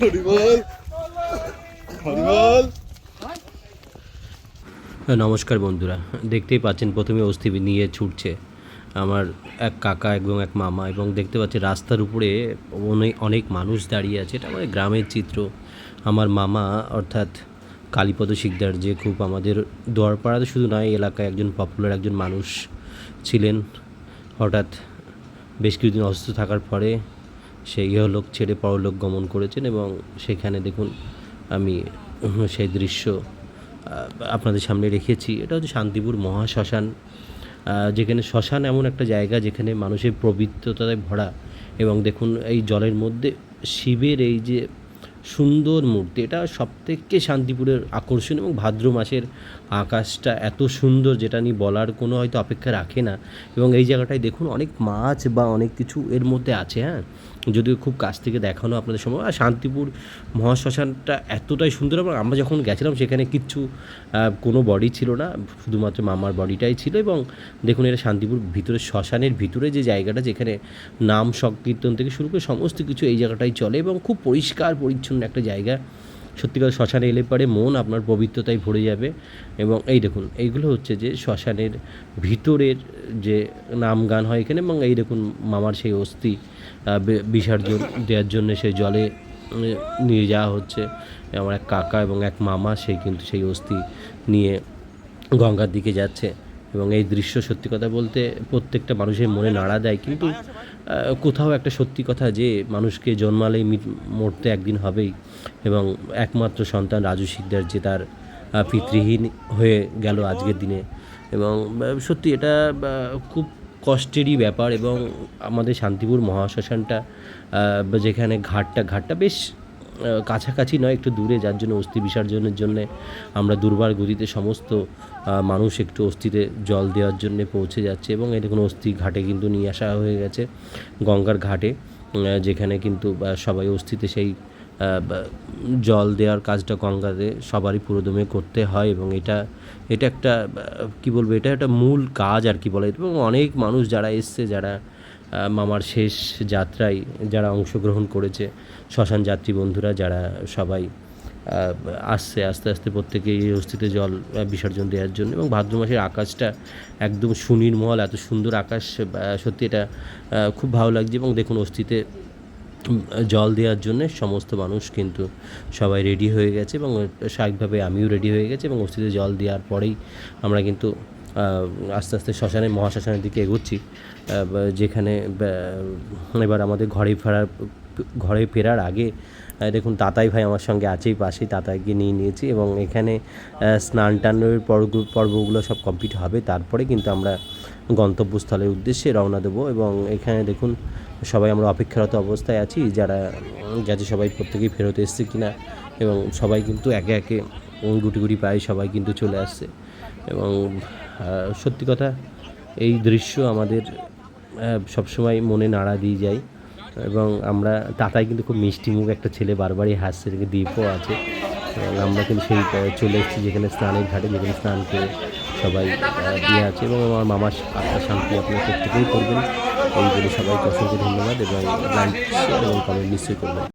হরিবল। নমস্কার বন্ধুরা। দেখতেই পাচ্ছেন, প্রথমে অস্থি নিয়ে ছুটছে আমার এক কাকা এবং এক মামা এবং দেখতে পাচ্ছি রাস্তার উপরে অনেক অনেক মানুষ দাঁড়িয়ে আছে। এটা আমাদের গ্রামের চিত্র। আমার মামা অর্থাৎ কালীপদ শিকদার যে খুব আমাদের দোয়ারপাড়াতে শুধু নয় এলাকায় একজন পপুলার একজন মানুষ ছিলেন। হঠাৎ বেশ কিছুদিন অসুস্থ থাকার পরে সে ইহলোক ছেড়ে পরলোক গমন করেছেন এবং সেখানে দেখুন আমি সেই দৃশ্য আপনাদের সামনে রেখেছি। এটা হচ্ছে শান্তিপুর মহাশ্মশান যেখানে শ্মশান এমন একটা জায়গা যেখানে মানুষের পবিত্রতায় ভরা এবং দেখুন এই জলের মধ্যে শিবের এই যে সুন্দর মূর্তি। এটা সবথেকে শান্তিপুরের আকর্ষণ এবং ভাদ্র মাসের আকাশটা এত সুন্দর যেটা নিয়ে বলার কোনো হয়তো অপেক্ষা রাখে না। এবং এই জায়গাটায় দেখুন অনেক মাছ বা অনেক কিছু এর মধ্যে আছে হ্যাঁ? যদিও খুব কাছ থেকে দেখানো আপনাদের সময়। আর শান্তিপুর মহাশ্মশানটা এতটাই সুন্দর এবং আমরা যখন গেছিলাম সেখানে কিচ্ছু কোনো বডি ছিল না। শুধুমাত্র মামার বডিটাই ছিল এবং দেখুন এটা শান্তিপুর ভিতরে শ্মশানের ভিতরে যে জায়গাটা যেখানে নাম সংকীর্তন থেকে শুরু করে সমস্ত কিছু এই জায়গাটাই চলে এবং খুব পরিষ্কার পরিচ্ছন্ন একটা জায়গা। সত্যিকার শ্মশানে এলে পরে মন আপনার পবিত্রতায় ভরে যাবে। এবং এই দেখুন, এইগুলো হচ্ছে যে শ্মশানের ভিতরের যে নাম গান হয় এখানে এবং এই দেখুন মামার সেই অস্থি বিসর্জন দেওয়ার জন্য সেই জলে নিয়ে যাওয়া হচ্ছে। আমার এক কাকা এবং এক মামা সেই কিন্তু সেই অস্থি নিয়ে গঙ্গার দিকে যাচ্ছে। এবং এই দৃশ্য সত্যি কথা বলতে প্রত্যেকটা মানুষের মনে নাড়া দেয়, কিন্তু কোথাও একটা সত্যি কথা যে মানুষকে জন্মালেই মরতে একদিন হবেই। এবং একমাত্র সন্তান রাজু শিকদার যে তার পিতৃহীন হয়ে গেল আজকের দিনে। এবং সত্যি এটা খুব কষ্টেরই ব্যাপার এবং আমাদের শান্তিপুর মহাশ্মশানটা যেখানে ঘাটটা ঘাটটা বেশ কাছাকাছি নয়, একটু দূরে, যার জন্য অস্থি বিসর্জনের জন্যে আমরা দুর্বার গতিতে সমস্ত মানুষ একটু অস্থিতে জল দেওয়ার জন্য পৌঁছে যাচ্ছে এবং এই কোনো অস্থি ঘাটে কিন্তু নিয়ে আসা হয়ে গেছে। গঙ্গার ঘাটে যেখানে কিন্তু সবাই অস্থিতে সেই জল দেওয়ার কাজটা গঙ্গাতে সবারই পুরোদমে করতে হয় এবং এটা এটা একটা কি বলব, এটা একটা মূল কাজ আর কি বলে এবং অনেক মানুষ যারা এসছে, যারা মামার শেষ যাত্রায় যারা অংশগ্রহণ করেছে, শ্মশান যাত্রী বন্ধুরা যারা সবাই আসছে, আস্তে আস্তে প্রত্যেকে এই অস্থিতে জল বিসর্জন দেওয়ার জন্য এবং ভাদ্র মাসের আকাশটা একদম সুনির্মল, এত সুন্দর আকাশ সত্যি এটা খুব ভালো লাগছে এবং দেখুন অস্থিতে জল দেওয়ার জন্য সমস্ত মানুষ কিন্তু সবাই রেডি হয়ে গেছে এবং স্বাভাবিকভাবে আমিও রেডি হয়ে গেছি এবং অস্থিতে জল দেওয়ার পরেই আমরা কিন্তু আস্তে আস্তে শ্মশানে মহাশ্মশানের দিকে এগোচ্ছি। যেখানে এবার আমাদের ঘরে ফেরার ঘরে ফেরার আগে দেখুন তাতাই ভাই আমার সঙ্গে আছেই পাশেই, তাতাইকে নিয়ে নিয়েছি এবং এখানে স্নান টানের পর্ব, পর্বগুলো সব কমপ্লিট হবে। তারপরে কিন্তু আমরা গন্তব্যস্থলের উদ্দেশ্যে রওনা দেবো এবং এখানে দেখুন সবাই আমরা অপেক্ষারত অবস্থায় আছি। যারা, গেছে সবাই প্রত্যেকেই ফেরত এসছে কিনা এবং সবাই কিন্তু একে একে গুটি গুটি পায়ে সবাই কিন্তু চলে আসছে এবং সত্যি কথা, এই দৃশ্য আমাদের সবসময় মনে নাড়া দিয়ে যায়। এবং আমরা, তাতাই কিন্তু খুব মিষ্টি মুখ একটা ছেলে, বারবারই হাসছে এদিকে দীপও আছে। এবং আমরা কিন্তু সেই চলে এসেছি যেখানে স্নানের ঘাটে, যেখানে স্নান করে সবাই দিয়ে আছে। এবং আমার মামার আত্মা শান্তি আপনারা প্রত্যেকেই করবেন। এই বলে সবাইকে অসংখ্য ধন্যবাদ এবং লাইক এবং কমেন্ট নিশ্চয়ই করবেন।